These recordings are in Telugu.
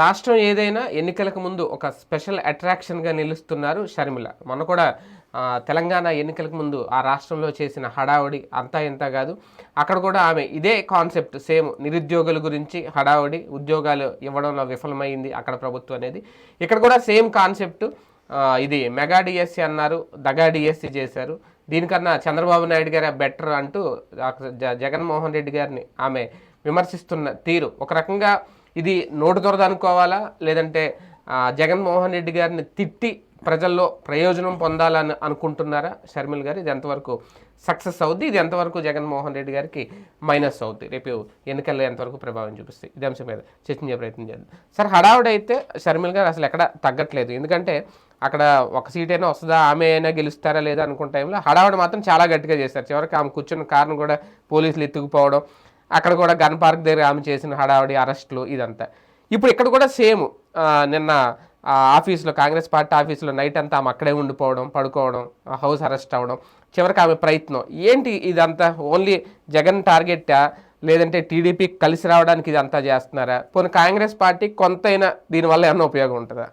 రాష్ట్రం ఏదైనా ఎన్నికలకు ముందు ఒక స్పెషల్ అట్రాక్షన్గా నిలుస్తున్నారు షర్మిల. మొన్న కూడా తెలంగాణ ఎన్నికలకు ముందు ఆ రాష్ట్రంలో చేసిన హడావుడి అంతా ఇంత కాదు. అక్కడ కూడా ఆమె ఇదే కాన్సెప్ట్ సేమ్ నిరుద్యోగుల గురించి హడావుడి ఉద్యోగాలు ఇవ్వడంలో విఫలమైంది అక్కడ ప్రభుత్వం అనేది. ఇక్కడ కూడా సేమ్ కాన్సెప్ట్ ఇది మెగా డిఎస్సి అన్నారు దగా డిఎస్సి చేశారు. దీనికన్నా చంద్రబాబు నాయుడు గారే బెటర్ అంటూ జగన్మోహన్ రెడ్డి గారిని ఆమె విమర్శిస్తున్న తీరు. ఒక రకంగా ఇది నోటు దొరద అనుకోవాలా? లేదంటే జగన్మోహన్ రెడ్డి గారిని తిట్టి ప్రజల్లో ప్రయోజనం పొందాలని అనుకుంటున్నారా? షర్మిల్ గారు ఇది ఎంతవరకు సక్సెస్ అవుద్ది? ఇది ఎంతవరకు జగన్మోహన్ రెడ్డి గారికి మైనస్ అవుద్ది? రేపు ఎన్నికల్లో ఎంతవరకు ప్రభావం చూపిస్తాయి? ఇది అంశం మీద చర్చించే ప్రయత్నం చేద్దాం. సార్ హడావుడైతే షర్మిల్ గారు అసలు ఎక్కడ తగ్గట్లేదు. ఎందుకంటే అక్కడ ఒక సీట్ అయినా వస్తుందా? ఆమె అయినా గెలుస్తారా లేదా అనుకున్న టైంలో హడావుడి మాత్రం చాలా గట్టిగా చేస్తారు చివరికి ఆమె కూర్చున్న కారణం కూడా పోలీసులు ఎత్తుకుపోవడం అక్కడ కూడా గన్ పార్క్ దగ్గర ఆమె చేసిన హడావిడి అరెస్టులు ఇదంతా. ఇప్పుడు ఇక్కడ కూడా సేమ్ నిన్న ఆ ఆఫీస్లో కాంగ్రెస్ పార్టీ ఆఫీస్లో నైట్ అంతా ఆమె అక్కడే ఉండిపోవడం పడుకోవడం హౌస్ అరెస్ట్ అవ్వడం చివరికి ఆమె ప్రయత్నం. ఏంటి ఇదంతా? ఓన్లీ జగన్ టార్గెట్టా లేదంటే టీడీపీ కలిసి రావడానికి ఇదంతా చేస్తున్నారా? పోనీ కాంగ్రెస్ పార్టీ కొంతైనా దీనివల్ల ఏమన్నా ఉపయోగం ఉంటుందా?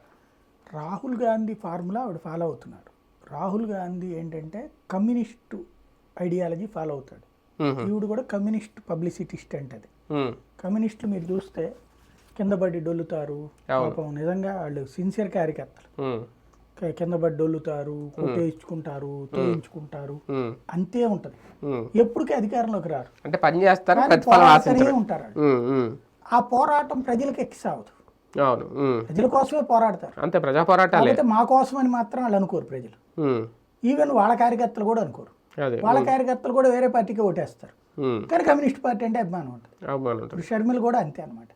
రాహుల్ గాంధీ ఫార్ములా ఆవిడ ఫాలో అవుతున్నాడు. రాహుల్ గాంధీ ఏంటంటే కమ్యూనిస్టు ఐడియాలజీ ఫాలో అవుతాడు. ఈవిడ కూడా కమ్యూనిస్ట్ పబ్లిసిటిస్ట్ అంటది. మ్మ్. కమ్యూనిస్టులు మీరు చూస్తే కింద పడి డొల్లుతారు పాపం నిజంగా వాళ్ళు సిన్సియర్ కార్యకర్తలు కింద పడి డొల్లుతారు కొట్టేయించుకుంటారు తోయించుకుంటారు. అంతే ఉంటది. ఎప్పటికీ అధికారంలోకి రారు. అంటే పని చేస్తారా ఉంటారు. ఆ పోరాటం ప్రజలకు ఎక్కిసావదు అవును. ప్రజల కోసమే పోరాడతారు. అంతే ప్రజా పోరాటాలే కాకపోతే మా కోసమని మాత్రం వాళ్ళు అనుకోరు ప్రజలు. ఈవెన్ వాళ్ళ కార్యకర్తలు కూడా అనుకోరు. అదే వాళ్ళ కార్యకర్తలు కూడా వేరే పార్టీకి ఓటేస్తారు. కానీ కమ్యూనిస్ట్ పార్టీ అంటే అభిమానం ఉంటుంది. ఇప్పుడు షర్మిల కూడా అంతే అనమాట.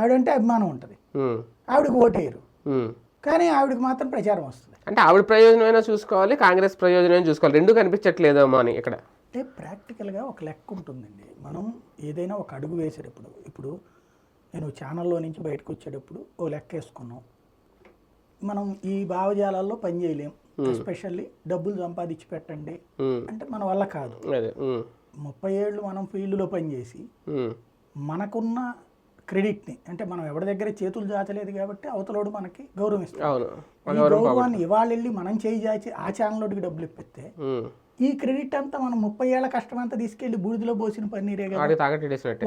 ఆవిడంటే అభిమానం ఉంటుంది. ఆవిడకి ఓటేయరు. కానీ ఆవిడకి మాత్రం ప్రచారం వస్తుంది. అంటే ఆవిడ ప్రయోజనమైనా చూసుకోవాలి కాంగ్రెస్ ప్రయోజనమైనా చూసుకోవాలి. రెండు కనిపించట్లేదేమో అని ఇక్కడ. అంటే ప్రాక్టికల్గా ఒక లెక్క ఉంటుందండి. మనం ఏదైనా ఒక అడుగు వేసేటప్పుడు ఇప్పుడు నేను ఛానల్లో నుంచి బయటకు వచ్చేటప్పుడు ఓ లెక్క వేసుకున్నాం. మనం ఈ భావజాలాల్లో పని చేయలేం. ఎస్పెషల్లీ డబ్బులు సంపాదించి పెట్టండి మ్మ్. అంటే మన వల్ల కాదు మ్మ్. ముప్పై ఏళ్ళు మనం ఫీల్డ్లో పనిచేసి. మనకున్న క్రెడిట్ని అంటే మనం ఎవరి దగ్గర చేతులు చాచలేదు కాబట్టి అవతలోడు మనకి గౌరవం ఇస్తాడు గౌరవాన్ని ఇవాళ వెళ్ళి మనం చేయి చాచి ఆ ఛానల్లోకి డబ్బులు ఇప్పిస్తే. ఈ క్రెడిట్ అంతా మనం ముప్పై ఏళ్ళ కష్టం అంతా తీసుకెళ్ళి బూడిదలో పోసిన పన్నీరే కదా.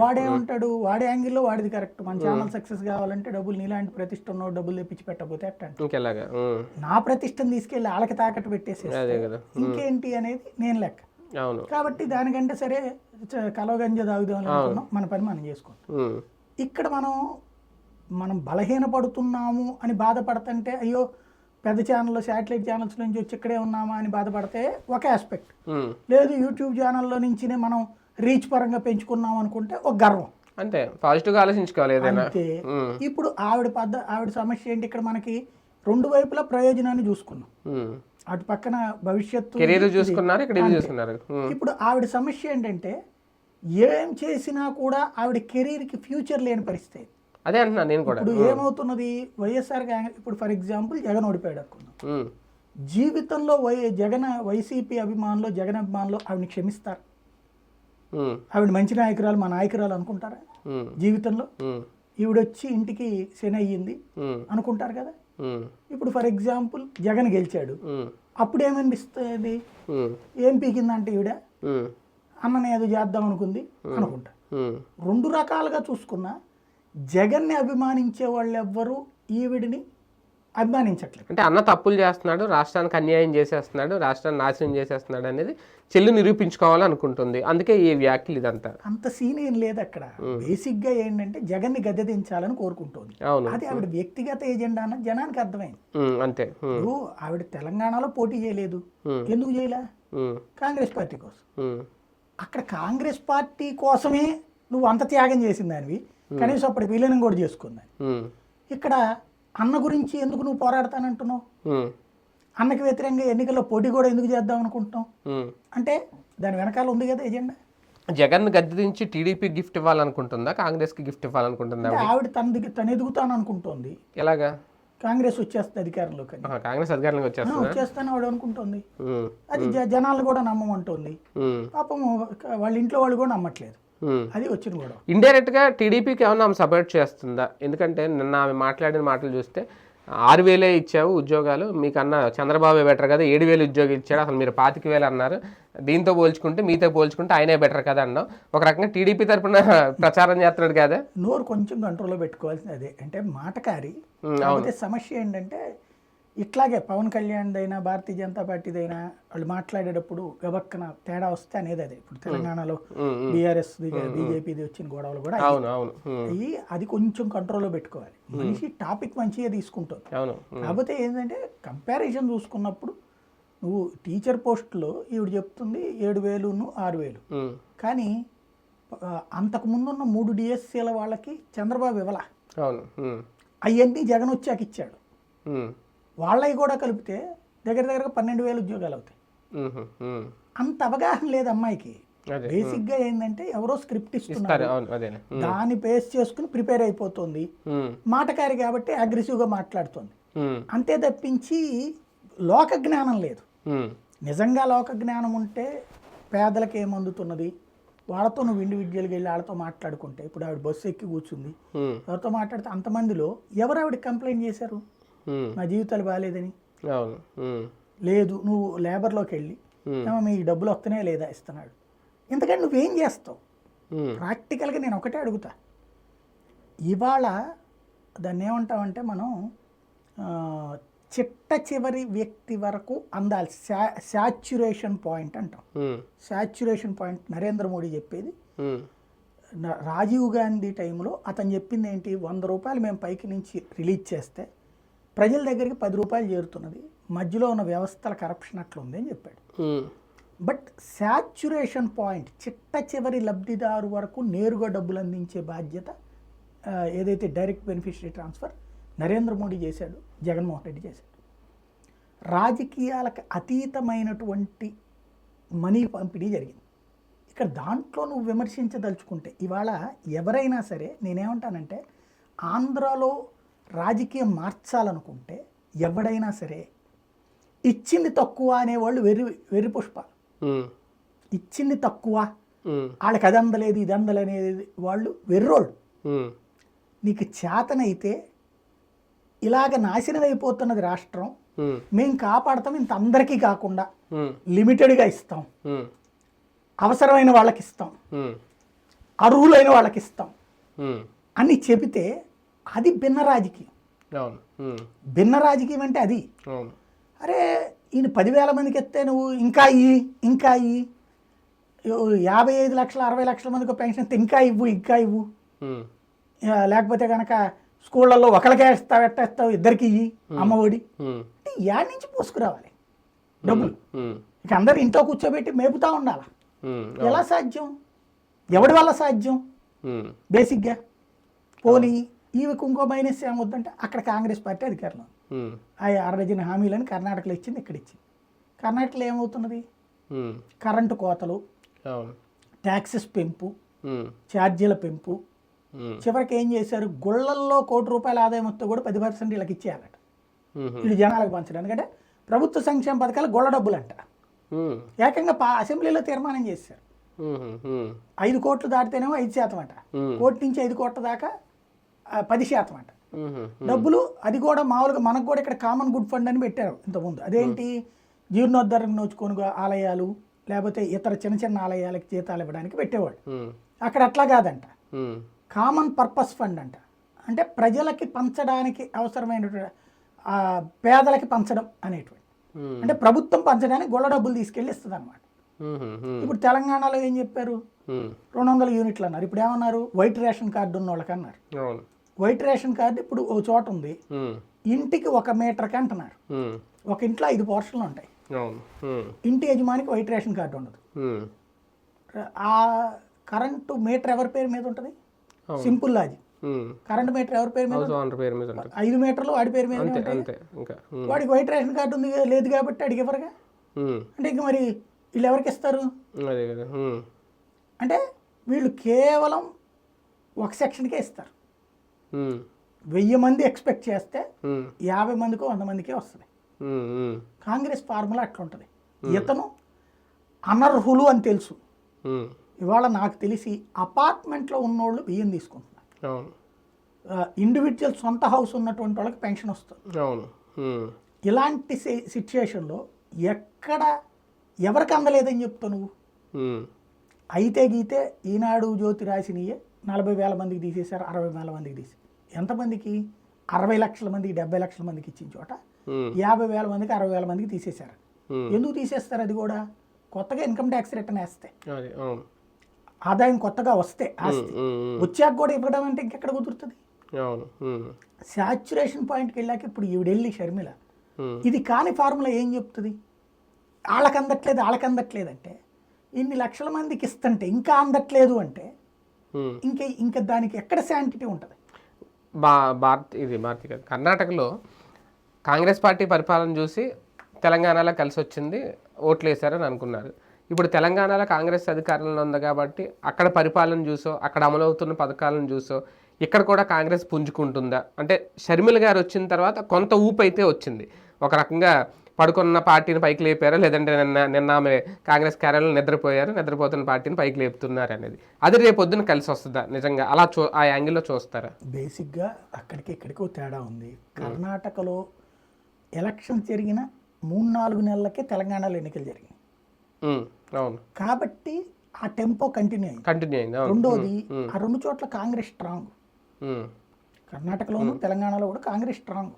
వాడే ఉంటాడు వాడే యాంగిల్లో వాడిది కరెక్ట్. మన ఛానల్ సక్సెస్ కావాలంటే డబ్బులు నీలాంటి ప్రతిష్ట ఉన్నోడు డబ్బులు తెప్పించి పెట్టకపోతే అట్ట అంటాడు. ఇంకెలాగా? మ్మ్. నా ప్రతిష్టను తీసుకెళ్ళి వాళ్ళకి తాకట్టు పెట్టేసి ఇంకేంటి అనేది నేను లెక్క. కాబట్టి దానికంటే సరే కలవగంజ తాగుదాం అనుకున్నాం. మన పని మనం చేసుకుంటాం. ఇక్కడ మనం మనం బలహీనపడుతున్నాము అని బాధపడుతుంటే అయ్యో పెద్ద ఛానల్లో శాటిలైట్ ఛానల్స్ నుంచి వచ్చి ఇక్కడే ఉన్నామా అని బాధపడితే ఒక ఆస్పెక్ట్ మ్మ్. లేదు యూట్యూబ్ ఛానల్లో నుంచినే మనం రీచ్ పరంగా పెంచుకున్నాం అనుకుంటే ఒక గర్వం అంతే పాజిటివ్గా ఆలోచించుకోవాలి అంతే మ్మ్. ఇప్పుడు ఆవిడ పద్ధ ఆవిడ సమస్య ఏంటి ఇక్కడ మనకి రెండు వైపులా ప్రయోజనాన్ని చూసుకున్నాం మ్మ్. అటు పక్కన భవిష్యత్తు కెరీర్. చూసుకున్నారు ఇక్కడ చూసుకున్నారు. ఇప్పుడు ఆవిడ సమస్య ఏంటంటే ఏం చేసినా కూడా ఆవిడ కెరీర్కి ఫ్యూచర్ లేని పరిస్థితి అదే అంటున్నా నేను కూడా ఇప్పుడు ఏమవుతున్నది వైఎస్ఆర్ కాంగ్రెస్ ఇప్పుడు ఫర్ ఎగ్జాంపుల్ జగన్ ఓడిపోయాడు అనుకుందాం మ్మ్. జీవితంలో వై జగన్ వైసీపీ అభిమానులు జగన్ అభిమానులు ఆవిడని క్షమిస్తారు. ఆవిడ మంచి నాయకురాలు మా నాయకురాలు అనుకుంటారా. జీవితంలో. ఈవిడొచ్చి ఇంటికి శని అయ్యింది. అనుకుంటారు కదా. ఇప్పుడు ఫర్ ఎగ్జాంపుల్ జగన్ గెలిచాడు. అప్పుడు ఏమనిపిస్తుంది. ఏం పీకిందంటే ఈవిడ. అన్నని ఏదో చేద్దాం అనుకుంది అనుకుంటా. రెండు రకాలుగా చూసుకున్నా జగన్ని అభిమానించే వాళ్ళు ఎవ్వరూ ఈవిడిని అభిమానించట్లేదు. అంటే అన్న తప్పులు చేస్తున్నాడు రాష్ట్రానికి అన్యాయం చేసేస్తున్నాడు రాష్ట్రాన్ని నాశనం చేసేస్తున్నాడు అనేది చెల్లి నిరూపించుకోవాలనుకుంటుంది. అందుకే ఈ వ్యాఖ్యలు ఇదంతా. అంత సీన్ ఏం లేదు అక్కడ. బేసిక్గా ఏంటంటే జగన్ని గద్దె దించాలని కోరుకుంటోంది. అవును. అది ఆవిడ వ్యక్తిగత ఎజెండా అన్నది జనానికి అర్థమైంది. అంతే. ఇప్పుడు ఆవిడ తెలంగాణలో పోటీ చేయలేదు. ఎందుకు చేయలే. కాంగ్రెస్ పార్టీ కోసం. అక్కడ కాంగ్రెస్ పార్టీ కోసమే నువ్వు అంత త్యాగం చేసిన దానివి కనీసం అప్పటి విలీనం కూడా చేసుకుందని మ్మ్. ఇక్కడ అన్న గురించి ఎందుకు నువ్వు పోరాడతానంటున్నావు? మ్మ్. అన్నకి వ్యతిరేకంగా ఎన్నికల్లో పోటీ కూడా ఎందుకు చేద్దాం అనుకుంటున్నావు. అంటే దాని వెనకాల ఉంది కదా ఎజెండా. జగన్ గద్దె దించి టీడీపీ గిఫ్ట్ ఇవ్వాలనుకుంటుందా? కాంగ్రెస్కి గిఫ్ట్ ఇవ్వాలనుకుంటుందా ఆవిడ? తన తను ఎదుగుతాను అనుకుంటోంది ఎలాగా? కాంగ్రెస్ వచ్చేస్తుంది అధికారంలోకి కాంగ్రెస్ అధికారంలోకి వచ్చేస్తుందా? వచ్చేస్తాను ఆవిడ అనుకుంటుంది. అది జనాలు కూడా నమ్మమంటుంది. పాపం వాళ్ళ ఇంట్లో వాళ్ళు కూడా నమ్మట్లేదు. అది వచ్చిన గొడవ ఇండైరెక్ట్గా టీడీపీకి ఏమన్నా ఆమె సపోర్ట్ చేస్తుందా? ఎందుకంటే నిన్న ఆమె మాట్లాడిన మాటలు చూస్తే ఆరు వేలే ఇచ్చావు ఉద్యోగాలు మీకన్నా చంద్రబాబు బెటర్ కదా ఏడు వేలు ఉద్యోగం ఇచ్చాడు అసలు మీరు పాతిక వేలు అన్నారు. దీంతో పోల్చుకుంటే మీతో పోల్చుకుంటే ఆయనే బెటర్ కదా అన్నాం ఒక రకంగా టీడీపీ తరపున ప్రచారం చేస్తున్నాడు కదా. నోరు కొంచెం కంట్రోల్లో పెట్టుకోవాల్సింది అదే. అంటే మాటకారి సమస్య ఏంటంటే ఇట్లాగే పవన్ కళ్యాణ్ అయినా భారతీయ జనతా పార్టీదైనా వాళ్ళు మాట్లాడేటప్పుడు గబక్కన తేడా వస్తే అనేది అదే. ఇప్పుడు తెలంగాణలో. బీఆర్ఎస్ బీజేపీది వచ్చిన గొడవలు కూడా అయ్యి అది కొంచెం కంట్రోల్లో పెట్టుకోవాలి. మనిషి టాపిక్ మంచిగా తీసుకుంటుంది. కాకపోతే ఏంటంటే కంపారిజన్ చూసుకున్నప్పుడు నువ్వు టీచర్ పోస్టులో ఈవిడ చెప్తుంది ఏడు వేలును ఆరు వేలు. కానీ అంతకు ముందున్న మూడు డిఎస్సీల వాళ్ళకి చంద్రబాబు ఇవ్వాల. అవన్నీ జగన్ వచ్చాక ఇచ్చాడు. వాళ్ళవి కూడా కలిపితే దగ్గర దగ్గర పన్నెండు వేలు ఉద్యోగాలు అవుతాయి. అంత అవగాహన లేదు అమ్మాయికి. అదే బేసిక్గా ఏంటంటే ఎవరో స్క్రిప్ట్ ఇస్తున్నారు. దాన్ని బేస్ చేసుకుని ప్రిపేర్ అయిపోతుంది. మాటకారి కాబట్టి అగ్రెసివ్గా మాట్లాడుతుంది. అంతే తప్పించి లోక జ్ఞానం లేదు. నిజంగా లోక జ్ఞానం ఉంటే పేదలకు ఏమందుతున్నది వాళ్ళతో నువ్వు ఇండివిజువల్గా వెళ్ళి వాళ్ళతో మాట్లాడుకుంటే ఇప్పుడు ఆవిడ బస్సు ఎక్కి కూర్చుంది. ఎవరితో మాట్లాడితే అంతమందిలో ఎవరు ఆవిడ కంప్లైంట్ చేశారు? నా జీవితాలు బాగాలేదని లేదు నువ్వు లేబర్లోకి వెళ్ళి మీ డబ్బులు వస్తున్నాయా లేదా ఇస్తున్నాడు. ఎందుకంటే నువ్వేం చేస్తావు? ప్రాక్టికల్గా నేను ఒకటే అడుగుతా. ఇవాళ దాన్ని ఏమంటామంటే మనం చిట్ట చివరి వ్యక్తి వరకు అందాలి. శా శాచ్యురేషన్ పాయింట్ అంటాం. శాచ్యురేషన్ పాయింట్ నరేంద్ర మోడీ చెప్పేది. రాజీవ్ గాంధీ టైంలో అతను చెప్పింది ఏంటి? వంద రూపాయలు మేము పైకి నుంచి రిలీజ్ చేస్తే ప్రజల దగ్గరికి పది రూపాయలు చేరుతున్నది. మధ్యలో ఉన్న వ్యవస్థల కరప్షన్ అట్లుంది అని చెప్పాడు. బట్ శాచ్యురేషన్ పాయింట్ చిట్ట చివరి లబ్ధిదారు వరకు నేరుగా డబ్బులు అందించే బాధ్యత ఏదైతే direct beneficiary transfer Narendra Modi చేశాడు జగన్మోహన్ రెడ్డి చేశాడు. రాజకీయాలకు అతీతమైనటువంటి మనీ పంపిణీ జరిగింది. ఇక్కడ దాంట్లో నువ్వు విమర్శించదలుచుకుంటే ఇవాళ ఎవరైనా సరే నేనేమంటానంటే ఆంధ్రాలో రాజకీయం మార్చాలనుకుంటే ఎవడైనా సరే ఇచ్చింది తక్కువ అనేవాళ్ళు వెర్రి వెర్రి పుష్పాలు. ఉమ్, ఇచ్చింది తక్కువ వాళ్ళకి అది అందలేదు ఇది అందలనేది వాళ్ళు వెర్రోళ్ళు. నీకు చేతనైతే ఇలాగ నాశనం అయిపోతున్నది రాష్ట్రం మేము కాపాడతాం ఇంత అందరికీ కాకుండా లిమిటెడ్గా ఇస్తాం. అవసరమైన వాళ్ళకి ఇస్తాం. అర్హులైన వాళ్ళకి ఇస్తాం. అని చెబితే అది భిన్న రాజకీయం. భిన్న రాజకీయం అంటే అది. అరే ఈయన పదివేల మందికి ఎత్తే నువ్వు ఇంకా ఇయ్యి ఇంకా యో- యాభై ఐదు లక్షల అరవై లక్షల మందికి పెన్షన్ ఇంకా ఇవ్వు ఇంకా ఇవ్వు. లేకపోతే కనుక స్కూళ్ళల్లో ఒకరికే ఇస్తావు ఎట్టేస్తావు ఇద్దరికి ఇయ్యి అమ్మఒడి అంటే యాడ్ నుంచి పోసుకురావాలి? డబ్బులు. ఇక అందరు ఇంట్లో కూర్చోబెట్టి మేపుతా ఉండాలి? ఎలా సాధ్యం? ఎవడి వల్ల సాధ్యం? బేసిక్గా పోనీ ఈవికి ఇంకో మైనస్ ఏమొద్దంటే అక్కడ కాంగ్రెస్ పార్టీ అధికారంలో ఆ అరడజన హామీలను కర్ణాటకలో ఇచ్చింది ఇక్కడ ఇచ్చింది. కర్ణాటకలో ఏమవుతున్నది? కరెంటు కోతలు ట్యాక్సెస్ పెంపు ఛార్జీల పెంపు. చివరికి ఏం చేశారు? గుళ్ళల్లో కోటి రూపాయల ఆదాయం వస్తే కూడా పది పర్సెంట్ వీళ్ళకి ఇచ్చేయాలట. వీళ్ళు జనాలకు పంచడం. ఎందుకంటే ప్రభుత్వ సంక్షేమ పథకాలు గొల్ల డబ్బులు అంట ఉమ్, ఏకంగా అసెంబ్లీలో తీర్మానం చేశారు. ఐదు కోట్లు దాటితేనేమో ఐదు శాతం అంట. కోటి నుంచి ఐదు కోట్ల దాకా పది శాతం అంట. డబ్బులు అది కూడా మామూలుగా మనకు కూడా ఇక్కడ కామన్ గుడ్ ఫండ్ అని పెట్టారు ఇంతకుముందు. అదేంటి? జీర్ణోద్ధరణ నోచుకొని ఆలయాలు లేకపోతే ఇతర చిన్న చిన్న ఆలయాలకు జీతాలు ఇవ్వడానికి పెట్టేవాడు అక్కడ అట్లా కాదంట. కామన్ పర్పస్ ఫండ్ అంట. అంటే ప్రజలకి పంచడానికి అవసరమైనటువంటి ఆ, పేదలకి పంచడం అనేటువంటి. అంటే ప్రభుత్వం పంచడానికి గొల్ల డబ్బులు తీసుకెళ్ళి ఇస్తుంది అనమాట ఇప్పుడు తెలంగాణలో ఏం చెప్పారు? రెండు వందల యూనిట్లు అన్నారు. ఇప్పుడు ఏమన్నారు? వైట్ రేషన్ కార్డు ఉన్న వాళ్ళకి అన్నారు. వైట్ రేషన్ కార్డు ఇప్పుడు ఓ చోట ఉంది. ఇంటికి ఒక మీటర్కి అంటున్నారు. ఒక ఇంట్లో ఐదు పోర్షన్లు ఉంటాయి. ఇంటి యజమానికి వైట్ రేషన్ కార్డు ఉండదు. ఆ కరెంటు మీటర్ ఎవరి పేరు మీద ఉంటుంది. Simple logic. కరెంట్ మీటర్ ఎవరి పేరు మీద ఐదు మీటర్లు వాడి పేరు మీద వాడికి వైట్ రేషన్ కార్డు ఉంది లేదు కాబట్టి అడిగి ఎవరుగా ఉమ్, అంటే ఇంక మరి వీళ్ళు ఎవరికి ఇస్తారు? అంటే వీళ్ళు కేవలం ఒక సెక్షన్కే ఇస్తారు. వెయ్యి మంది ఎక్స్పెక్ట్ చేస్తే యాభై మందికో వంద మందికే వస్తుంది. కాంగ్రెస్ ఫార్ములా అట్లా ఉంటుంది ఇతను అనర్హులు అని తెలుసు. ఇవాళ నాకు తెలిసి అపార్ట్మెంట్లో ఉన్నోళ్ళు బియ్యం తీసుకుంటున్నారు. ఇండివిజువల్ సొంత హౌస్ ఉన్నటువంటి వాళ్ళకి పెన్షన్ వస్తుంది. ఇలాంటి సిచ్యుయేషన్లో ఎక్కడ ఎవరికి అందలేదని చెప్తావు నువ్వు? అయితే గీతే ఈనాడు జ్యోతి రాసినయే నలభై వేల మందికి తీసేశారు అరవై వేల మందికి తీసి. ఎంతమందికి అరవై లక్షల మందికి డెబ్బై లక్షల మందికి ఇచ్చిన చోట యాభై వేల మందికి అరవై వేల మందికి తీసేశారు. ఎందుకు తీసేస్తారు అది కూడా? కొత్తగా ఇన్కమ్ ట్యాక్స్ రిటర్న్ వేస్తే. ఆదాయం కొత్తగా వస్తే ఆస్తి. వచ్చాక కూడా ఇవ్వడం అంటే ఇంకెక్కడ కుదురుతుంది? శాచురేషన్ పాయింట్కి వెళ్ళాక ఇప్పుడు ఈవిడెళ్ళి షర్మిల. ఇది కాని ఫార్ములా ఏం చెప్తుంది? వాళ్ళకి అందట్లేదు? వాళ్ళకి అందట్లేదు అంటే ఇన్ని లక్షల మందికి ఇస్తుంటే ఇంకా అందట్లేదు అంటే. ఇంకా ఇంకా దానికి ఎక్కడ శాంటిటీ ఉంటుంది? బా భారత్ ఇది భారతి కాదు కర్ణాటకలో కాంగ్రెస్ పార్టీ పరిపాలన చూసి తెలంగాణలో కలిసి వచ్చింది ఓట్లు వేశారని అనుకున్నారు. ఇప్పుడు తెలంగాణలో కాంగ్రెస్ అధికారంలో ఉంది కాబట్టి అక్కడ పరిపాలన చూసో అక్కడ అమలవుతున్న పథకాలను చూసో ఇక్కడ కూడా కాంగ్రెస్ పుంజుకుంటుందా? అంటే షర్మిల గారు వచ్చిన తర్వాత కొంత ఊపు అయితే వచ్చింది. ఒక రకంగా పడుకున్న పార్టీని పైకి లేపారు? లేదంటే నిన్న నిన్న ఆమె కాంగ్రెస్ కార్యాలయంలో నిద్రపోయారు? నిద్రపోతున్న పార్టీని పైకి లేపుతున్నారు అనేది. అది రేపు పొద్దున కలిసి వస్తుందా? నిజంగా అలా చూ ఆ యాంగిల్లో చూస్తారా? బేసిక్గా అక్కడికి ఇక్కడికి ఒక తేడా ఉంది. కర్ణాటకలో ఎలక్షన్ జరిగిన మూడు నాలుగు నెలలకే తెలంగాణలో ఎన్నికలు జరిగాయి అవును. కాబట్టి ఆ టెంపో కంటిన్యూ అయింది. కంటిన్యూ అయింది రెండోది ఆ రెండు చోట్ల కాంగ్రెస్ స్ట్రాంగ్. కర్ణాటకలోను తెలంగాణలో కూడా కాంగ్రెస్ స్ట్రాంగ్.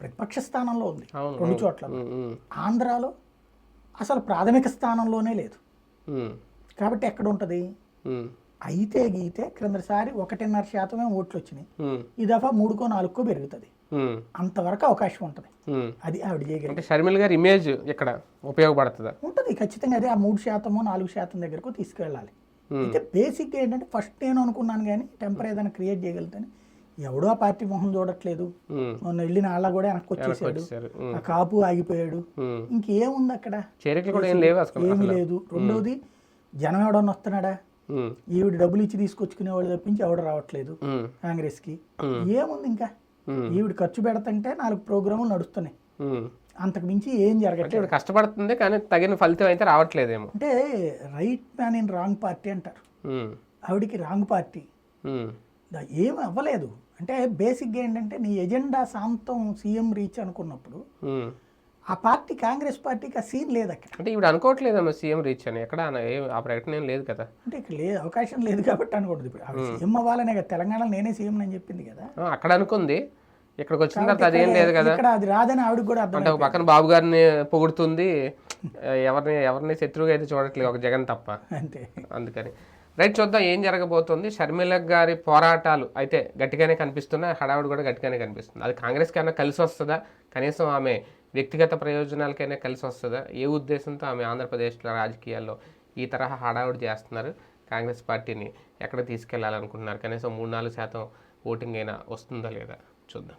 ప్రతిపక్ష స్థానంలో ఉంది. రెండు చోట్ల. ఆంధ్రాలో అసలు ప్రాథమిక స్థానంలోనే లేదు. కాబట్టి ఎక్కడ ఉంటుంది అయితే గీతే క్రిందసారి ఒకటిన్నర శాతమే ఓట్లు వచ్చినాయి. ఈ దఫా మూడుకో నాలుగుకో పెరుగుతుంది. అంతవరకు అవకాశం ఉంటుంది. అది ఆవిడ చేయగలిగింది షర్మిల గారి ఇమేజ్ ఇక్కడ ఉపయోగపడుతుందా? ఉంటుంది ఖచ్చితంగా అదే ఆ మూడు శాతమో నాలుగు శాతం దగ్గరకు తీసుకెళ్ళాలి. అయితే బేసిక్గా ఏంటంటే ఫస్ట్ నేను అనుకున్నాను కానీ టెంపర్ ఏదైనా క్రియేట్ చేయగలుగుతాను ఎవడో ఆ పార్టీ మొహం చూడట్లేదు. మొన్న వెళ్ళిన వాళ్ళ కూడా వెనక్కి వచ్చేసాడు. ఆ కాపు ఆగిపోయాడు. ఇంకేముంది అక్కడ? ఏమీ లేదు. రెండోది జనం ఎవడన్నా వస్తున్నాడా? ఈవిడ డబ్బులు ఇచ్చి తీసుకొచ్చుకునేవాడు తప్పించి ఎవడు రావట్లేదు ఉమ్, కాంగ్రెస్కి. Hmm. ఏముంది ఇంకా? ఈవిడ ఖర్చు పెడతంటే నాలుగు ప్రోగ్రాములు నడుస్తున్నాయి. అంతకు మించి ఏం జరగట్లేదు. కష్టపడుతుంది కానీ తగిన ఫలితం అయితే రావట్లేదేమో. అంటే right man in wrong party అంటారు. ఆవిడికి రాంగ్ పార్టీ. ఏం అవ్వలేదు. అంటే బేసిక్గా ఏంటంటే నీ ఎజెండా సాంతం సీఎం రీచ్ అనుకున్నప్పుడు. ఆ పార్టీ కాంగ్రెస్ పార్టీకి ఆ సీన్ లేదు అక్కడ. అంటే ఇప్పుడు అనుకోవట్లేదమ్మా సీఎం రీచ్ అని. ఎక్కడ ఆ ప్రకటన ఏం లేదు కదా. అంటే ఇక్కడ లేదు అవకాశం లేదు కాబట్టి అనకూడదు ఇప్పుడు. సీఎం అవ్వాలనే కదా తెలంగాణలో నేనే సీఎం అని చెప్పింది కదా. అక్కడ అనుకుంది. ఇక్కడికి వచ్చిన తర్వాత అదేం లేదు కదా. ఇక్కడ అది రాదని ఆవిడకి కూడా అర్థం అంటే ఒక పక్కన బాబు గారిని పొగుడుతుంది. ఎవరిని ఎవరిని శత్రువుగా అయితే చూడట్లేదు ఒక జగన్ తప్ప. అంతే. అందుకని. రైట్ చూద్దాం ఏం జరగబోతుంది. షర్మిల గారి పోరాటాలు అయితే గట్టిగానే కనిపిస్తున్నాయి. హడావుడి కూడా గట్టిగానే కనిపిస్తుంది. అది కాంగ్రెస్ కన్నా కలిసి వస్తుందా? కనీసం ఆమె వ్యక్తిగత ప్రయోజనాలకైనా కలిసి వస్తుందా? ఏ ఉద్దేశంతో ఆమె ఆంధ్రప్రదేశ్లో రాజకీయాల్లో ఈ తరహా హడావుడి చేస్తున్నారు? కాంగ్రెస్ పార్టీని ఎక్కడ తీసుకెళ్ళాలనుకుంటున్నారు? కనీసం మూడు నాలుగు శాతం ఓటింగ్ అయినా వస్తుందా లేదా? చూద్దాం.